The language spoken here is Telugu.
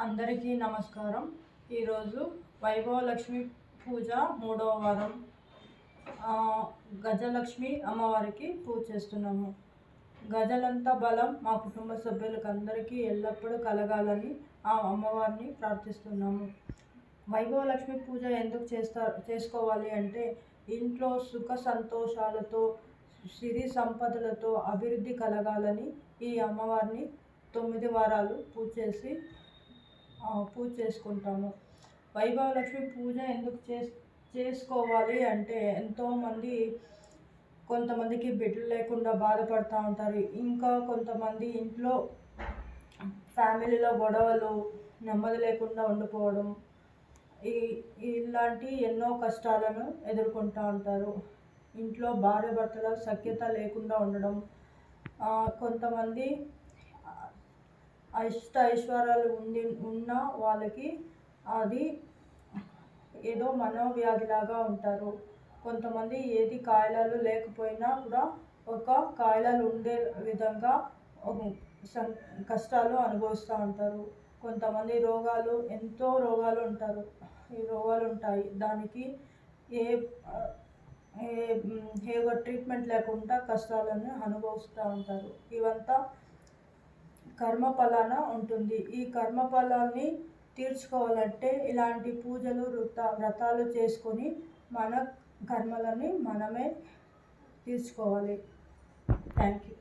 అందరికీ నమస్కారం. ఈరోజు వైభవలక్ష్మి పూజ మూడవ వారం. గజలక్ష్మి అమ్మవారికి పూజ చేస్తున్నాము. గజలంత బలం మా కుటుంబ సభ్యులకు అందరికీ ఎల్లప్పుడూ కలగాలని ఆ అమ్మవారిని ప్రార్థిస్తున్నాము. వైభవలక్ష్మి పూజ ఎందుకు చేస్తా చేసుకోవాలి అంటే ఇంట్లో సుఖ సంతోషాలతో సిరి సంపదలతో అభివృద్ధి కలగాలని ఈ అమ్మవారిని తొమ్మిది వారాలు పూజ చేసి పూజ చేసుకుంటాము. వైభవలక్ష్మి పూజ ఎందుకు చేస్ చేసుకోవాలి అంటే ఎంతోమంది కొంతమందికి బిడ్డలు లేకుండా బాధపడుతూ ఉంటారు. ఇంకా కొంతమంది ఇంట్లో ఫ్యామిలీలో గొడవలు నెమ్మది లేకుండా ఉండిపోవడం ఈ ఇలాంటి ఎన్నో కష్టాలను ఎదుర్కొంటూ ఉంటారు. ఇంట్లో భార్య భర్తల సఖ్యత లేకుండా ఉండడం కొంతమంది అష్ట ఐశ్వర్యాలు ఉండి ఉన్న వాళ్ళకి అది ఏదో మనోవ్యాధిలాగా ఉంటారు కొంతమంది ఏది కాయలాలు లేకపోయినా కూడా ఒక కాయలాలు ఉండే విధంగా కష్టాలు అనుభవిస్తూ ఉంటారు కొంతమంది రోగాలు ఎంతో రోగాలు ఉంటారు ఈ రోగాలు ఉంటాయి దానికి ఏ ఏ ఏ ఒక ట్రీట్మెంట్ లేకుండా కష్టాలను అనుభవిస్తూ ఉంటారు ఇవంతా కర్మ ఫలాన ఉంటుంది. ఈ కర్మ ఫలాన్ని తీర్చుకోవాలంటే ఇలాంటి పూజలు వృత వ్రతాలు చేసుకొని మన కర్మలని మనమే తీర్చుకోవాలి. Thank you